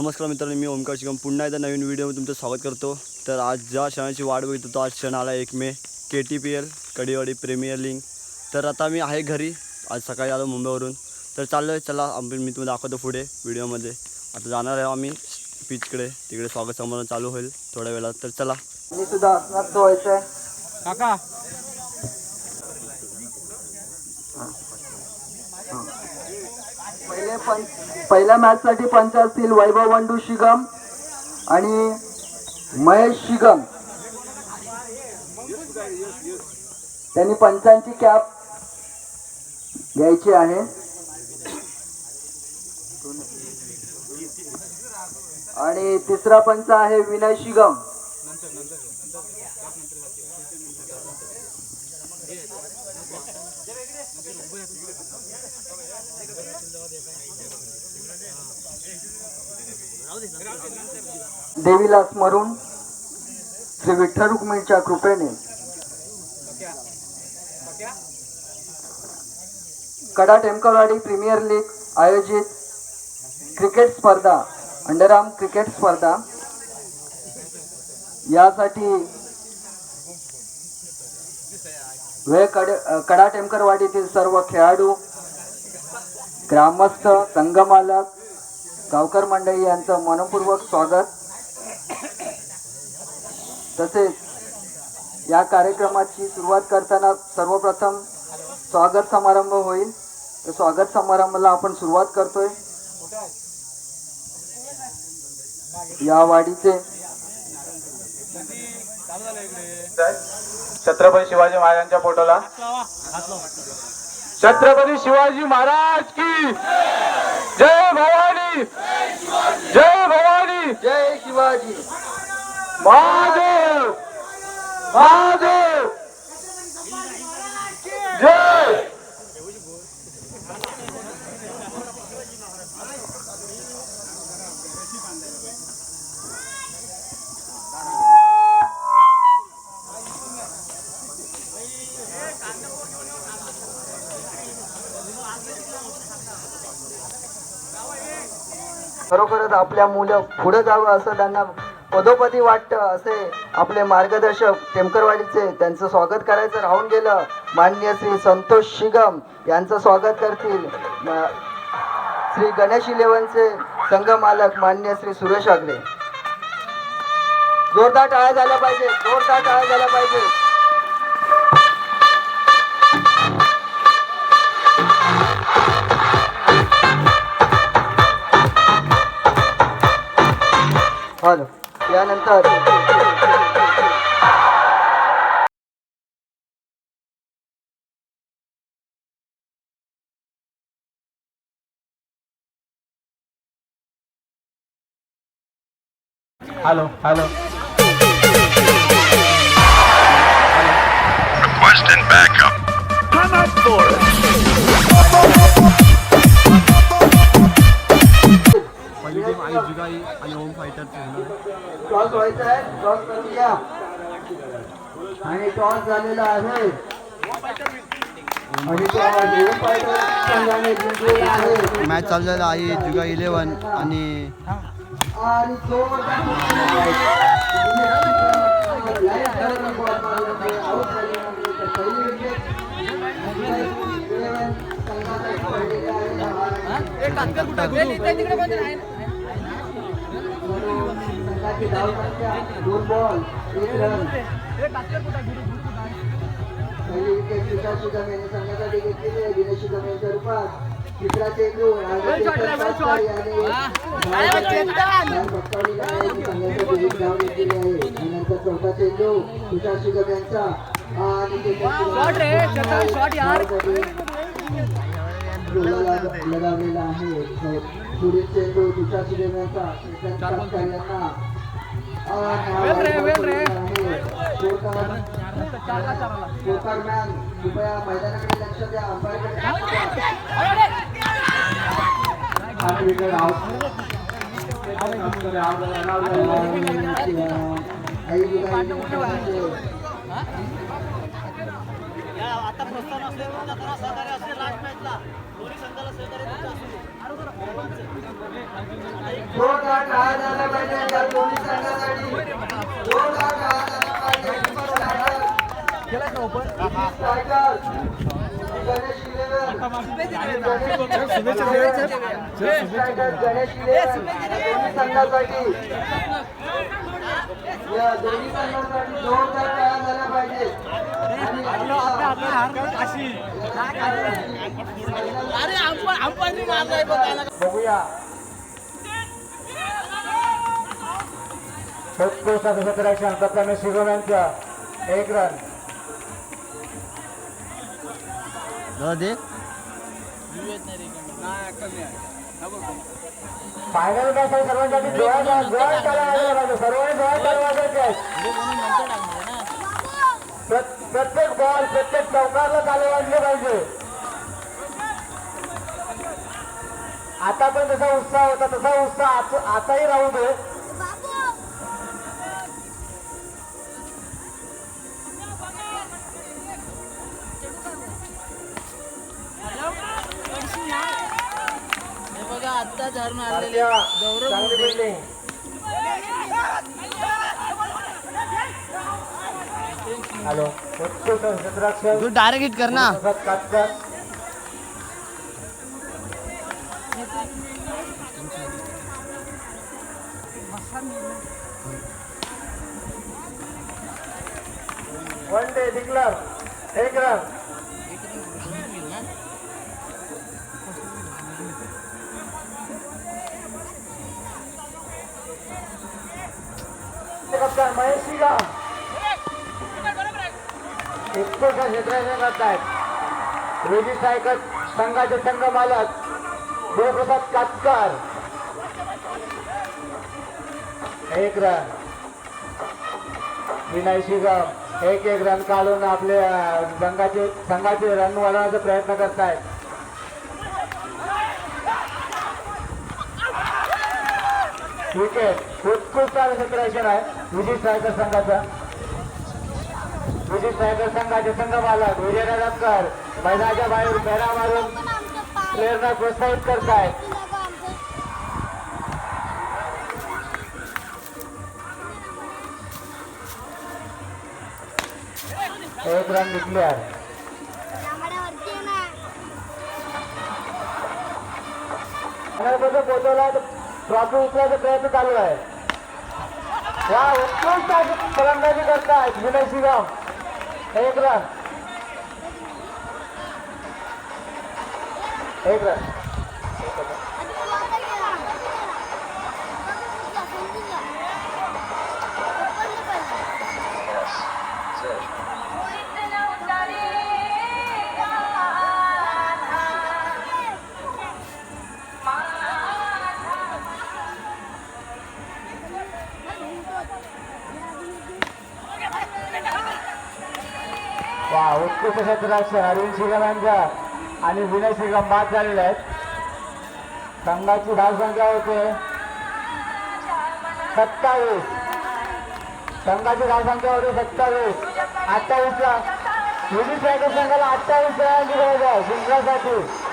नमस्कार मित्रांनो मी ओमकार शिगम पुन्हा एकदा नवीन व्हिडिओमध्ये तुमचं स्वागत करतो. तर आज ज्या क्षणाची वाट बघित होतो आज क्षण आला एक May. K T P L Kadiwadi premier league. तर आता मी आहे घरी. आज सकाळी आलो मुंबईवरून. तर चाललो आहे चला आम्ही मी तुम्हाला दाखवतो पुढे व्हिडिओमध्ये. आता जाणार आहे आम्ही पिचकडे. तिकडे स्वागत समारंभ चालू होईल थोड्या वेळात. तर चला. मी सुद्धा काका पहिले पंच पहिल्या मॅच साठी पंच असतील वैभव वंडू शिगम आणि महेश शिगम. त्यांनी पंचांची कॅप घ्यायची आहे. आणि तिसरा पंच आहे विनय शिगम. देवीला स्मरून श्री विठ्ठल रुक्मिणीच्या कृपेने कडा टेमकरवाडी प्रीमियर लीग आयोजित क्रिकेट स्पर्धा अंडरआर्म क्रिकेट स्पर्धा. यासाठी वेळ कड कडा टेमकरवाडीतील सर्व खेळाडू ग्रामस्थ संघमालक गावकर मंडळी यांचं मनपूर्वक स्वागत. तसेच या कार्यक्रमाची सुरुवात करताना सर्वप्रथम स्वागत समारंभ होईल. तर स्वागत समारंभाला आपण सुरुवात करतोय. या वाडीचे छत्रपती शिवाजी महाराजांच्या फोटोला. छत्रपती शिवाजी महाराज की जय. जय भवानी। जय शिवाजी। महादेव। महादेव। खरोखरच आपल्या मुलं पुढे जावं असं त्यांना पदोपदी वाटतं असे आपले मार्गदर्शक टेमकरवाडीचे त्यांचं स्वागत करायचं राहून गेलं. माननीय श्री संतोष शिगम यांचं स्वागत करतील. श्री गणेश इलेव्हनचे संघ मालक मान्य श्री सुरेश आगरे. जोरदार टाळ्या झाल्या पाहिजे जोरदार टाळ्या झाल्या पाहिजे हॅलो यानंतर हॅलो हॅलो Requesting backup. पहिली टीम आई जुगाई आणि होम फायटर टॉस व्हायचा आहे टॉस करून घ्या आणि टॉस झालेला आहे. आणि तो दोन फायटर संघाने जिंकलेला आहे. मॅच चालू झाला आहे जुगा इलेवन आणि आणि जोरदार संघाची धावसंख्या दोन बॉल एक रन पहिली विकेट तुषार सुगम यांनी संघासाठी घेतलेली आहे दिनेश सुगम यांच्या रूपात याने धाव आहे की संघासाठी एक धाव घेतलेली आहे. चौथा चेंडू तुषार सुगम यांचा आणि लगावलेला आहे. पुढील चेंडू तुषार सुगम यांचा चेतन पाटकर यांना मॅन कृपया मैदानाकडे लक्ष द्या अंपायरकडे आठ विकेट आउट आता प्रोत्साहन असले तुमचा करा सहकार्य असले लास्ट मॅचला दोन्ही संघाला सहकार्य तुमचं असू पाहिजे दोन्ही संघासाठी. पाहिजे. गणेश दोन्ही संघासाठी. जोरदार टाळ्या झाल्या पाहिजे. अरे अंपा अंपानी मारलाय बघ त्याला. बघूया उत्कृष्ट सतराक्षण प्रथमेश शिगम यांचा एक रन दादा दे फायनल मॅच आहे सर्वांसाठी जोरात जोरात चालवायला पाहिजे सर्वांनी जोरात चालवायचं catch. प्रत- प्रत्येक बॉल प्रत्येक चौकारला चालू वाजले पाहिजे. आता पण तसा उत्साह होता तसा उत्साह आत- आताही राहू दे. हे बघा आता झाड भारतीय चांगली बिल्डिंग हॅलो. तू डायरेक्ट हिट कर ना Prasad Katkar one day declare एक रन कप्तान महेश उत्कृष्ट क्षेत्राने करत आहेत रोजी सायकल संघाचे संघ मालक गुरुप्रसाद कातकर एक रन विनय शिगम एक एक रन काढून आपले संघाचे संघाचे रन वाढवण्याचा प्रयत्न करत आहेत क्रिकेट उत्कृष्ट क्षेत्र आहे. विजय सायकल संघाचा. विजय सायकल संघाचे संघ मालक विजय रडकर मैदानाच्या बाहेर फेरा मारून प्लेअरना प्रोत्साहित करतायत एक रन डिक्लेअरमध्ये पोहोचवला ट्रॉफी उचलायचा प्रयत्न चालू आहे. वा उत्कृष्ट फलंदाजी करतायत विनय श्रीराम एक रन एक रन वा अरविंद शिगम आणि विनय शिगम बाद झालेले आहेत. संघाची धावसंख्या होते. सत्तावीस. संघाची धावसंख्या होते सत्तावीस. अठ्ठावीसला. विधी सायकल संघाला अठ्ठावीस रनांची गरज आहे जिंकण्यासाठी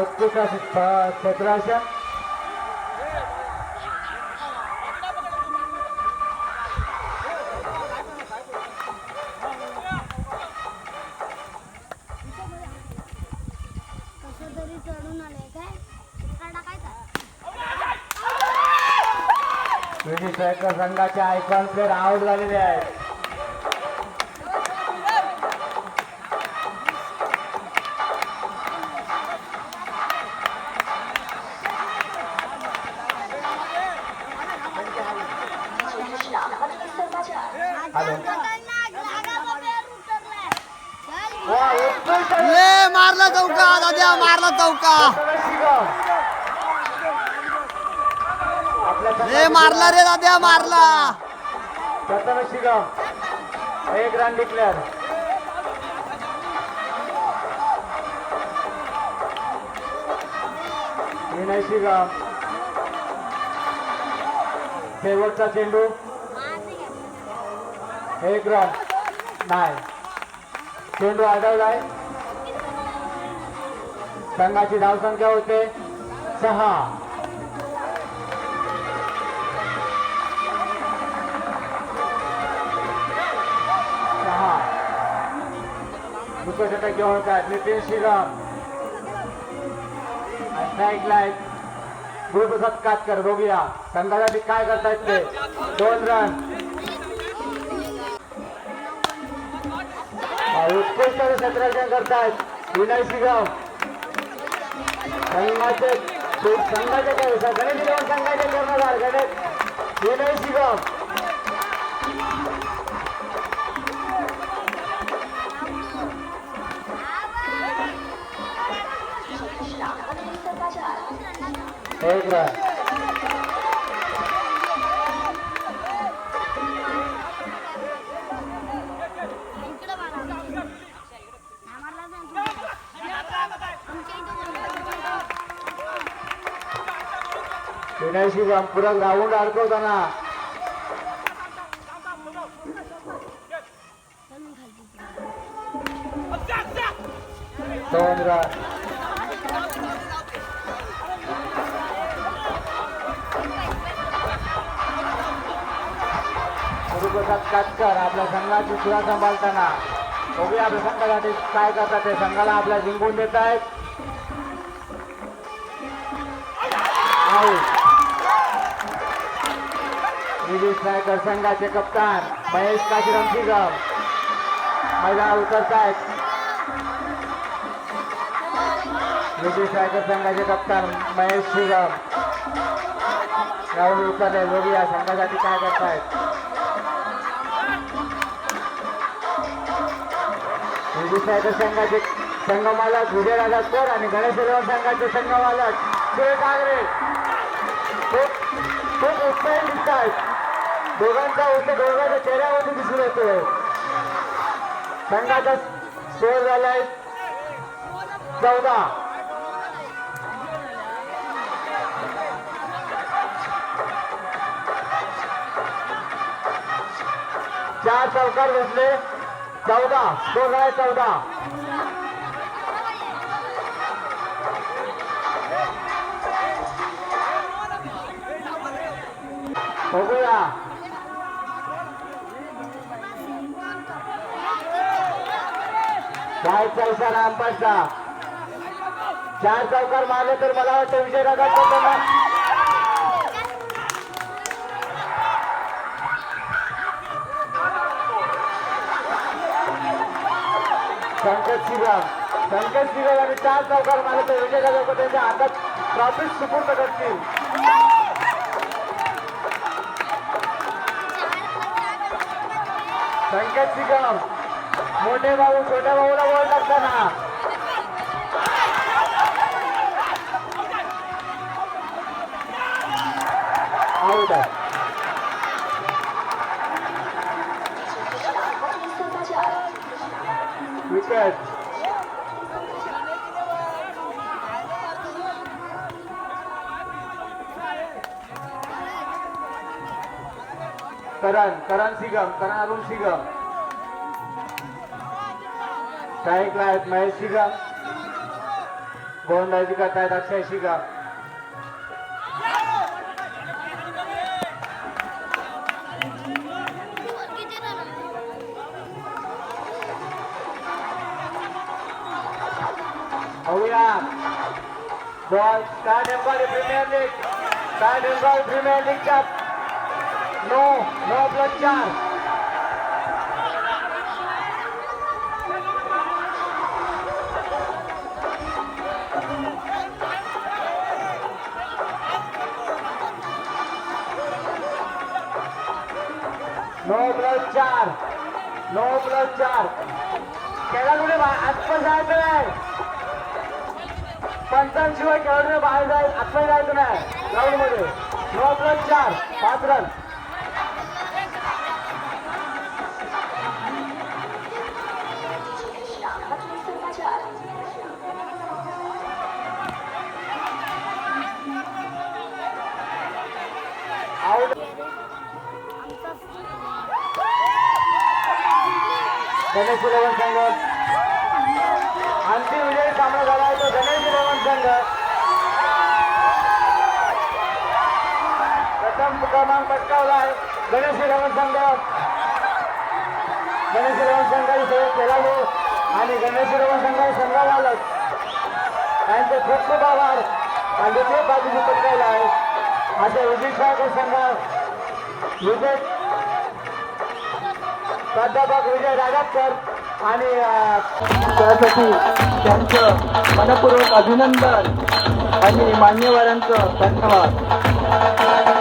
उत्कृष्ट क्षेत्राक्षर कसं तरी चढून आले काय? टाकायचा विधी संघाचे आयकॉन प्लेअर आउट झालेले आहेत. आपल्या मारला रे दाद्या मारला. एक रन डिक्लेअर विनय शेवटचा चेंडू. एक रन नाही. चेंडू आढळलाय. संघाची धावसंख्या होते सहा. दुसरं घेऊन होतात नितीन श्रीराम स्ट्राईक गुरुप्रसाद कातकर बघूया संघासाठी काय करतायत ते दोन रन उत्कृष्ट क्षेत्ररक्षण करतायत विनय शिगम संघाचे संघाचे काय गणेश संघाचे कर्णधार गणेश विनय शिगम. हो रन इकडे पुरा ग्राउंड अडकवताना दोन रन काटकर आपल्या संघाची सुरा सांभाळताना. बघूया आपल्या संघासाठी काय करतात ते. संघाला आपल्या जिंकून देत आहेत. आऊट संघाचे कप्तान. महेश काशीराम सिगम मैदान उतरतायत. विजय रायकर संघाचे कप्तान महेश सिगम राहुल उतरले. बघूया संघासाठी काय करतायत. विजय संघाचे संघ मालक विजय आणि गणेश संघाचे संघ सुरेश आगरे. खूप खूप उत्साही दिसत आहेत दोघांचा उत्साह दोघांच्या चेहऱ्यावरती दिसून येतोय. संघाचा स्कोर झालाय चौदा. चार चौकार बसले. चौदा दोन हजार चौदा. बघूया. काय चौकार अंपायरचा चार चौकार मारले तर मला वाटतं विजय राजा संकेत शिगम संकेत शिगम आणि चार चौकार मारले तर विजय राजा त्यांच्या हातात ट्रॉफी सुपूर्द करतील. संकेत शिगम मोठे भाऊ छोट्या भाऊला बोल लागताना आउट आहे. विकेट करण करण सिगम करण अरुण सिगम स्ट्राईकला आहेत महेश शिगम गोलंदाजी करतायत Akshay Shigam ball start empire premier league. Start empire premier लीगच्या नो नो प्लस चार. नो प्लस चार. नो प्लस चार. खेळाडूने आत्म जायचं नाही पंचांशिवाय खेळाडूने बाहेर जाईल आतमध्ये जायचं नाही ग्राउंडमध्ये नऊ प्लस चार पाच रन Thank you, क्रमांक पटकावला आहे गणेश इलेव्हन संघ गणेश इलेव्हन संघाचे सगळे केला आणि गणेश इलेव्हन संघाचे संघाला आलं त्यांचे खूप खूप आभार। आणि ते बाजूने पटकावला आहे। अशा विजय सागर संघ विजय प्राध्यापक विजय रागातकर आणि त्यासाठी त्यांचं मनपूर्वक अभिनंदन. आणि मान्यवरांचं धन्यवाद.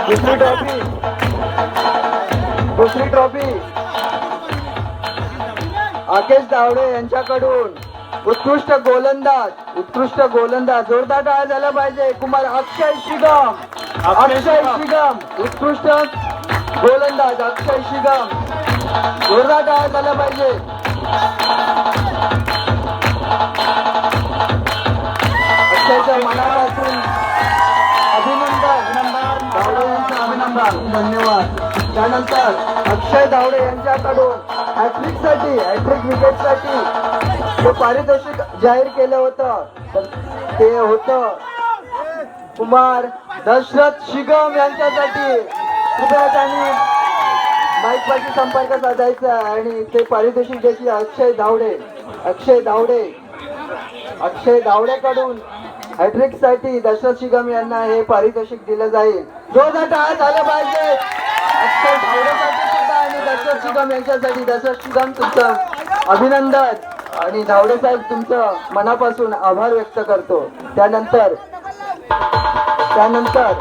दुसरी ट्रॉफी. दुसरी ट्रॉफी. आकेश दावडे यांच्याकडून उत्कृष्ट गोलंदाज उत्कृष्ट गोलंदाज. जोरदार टाळ्या झाला पाहिजे. कुमार अक्षय शिगम. अक्षय शिगम. उत्कृष्ट गोलंदाज अक्षय शिगम. जोरदार टाळ्या झाल्या पाहिजे. त्यानंतर अक्षय धावडे यांच्याकडून हॅट्रिकसाठी हॅट्रिक विकेटसाठी जे पारितोषिक जाहीर केलं होतं ते होतं कुमार दशरथ शिगम यांच्यासाठी. कृपया त्यांनी माईकपाशी संपर्क साधायचा आणि ते पारितोषिक द्यायची अक्षय धावडे. अक्षय धावडे. अक्षय धावडेकडून हॅट्रिकसाठी दशरथ शिगम यांना हे पारितोषिक दिलं जाईल. जोरदार टाळ्या झालं पाहिजे. सुद्धा आणि दशरथ सुगम यांच्यासाठी दशरथ शिगम तुमचं अभिनंदन. आणि धावडे साहेब तुमचं मनापासून आभार व्यक्त करतो. त्यानंतर त्यानंतर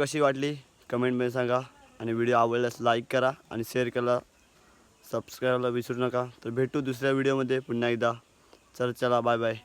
कशी वाटली? कमेंटमध्ये सांगा. आणि व्हिडिओ आवडल्यास लाईक करा आणि शेअर करा. सबस्क्राईबला विसरू नका. तर भेटू दुसऱ्या व्हिडिओमध्ये पुन्हा एकदा. चल चला बाय बाय